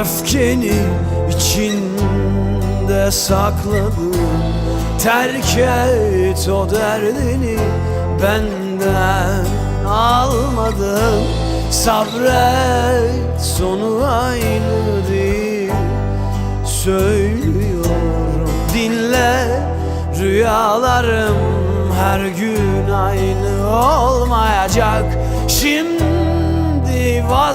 öfkeni içinde sakladın Terk et o derdini benden almadın. Sabret sonu aynı değil. Söylüyorum dinle Rüyalarım her gün aynı olmayacak. Şimdi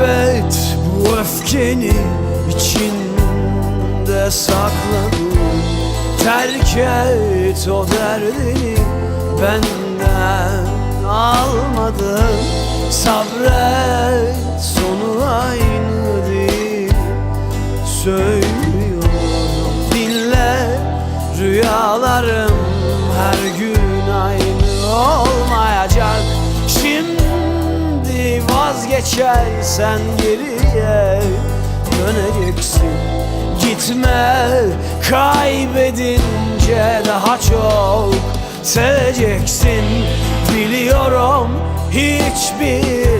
Kaybet bu öfkeni içinde sakladın Terk et o derdini benden almadın. Sabret sonu aynı değil. Söylüyorum vazgeçersen geriye döneceksin. Gitme kaybedince daha çok seveceksin. Biliyorum hiçbir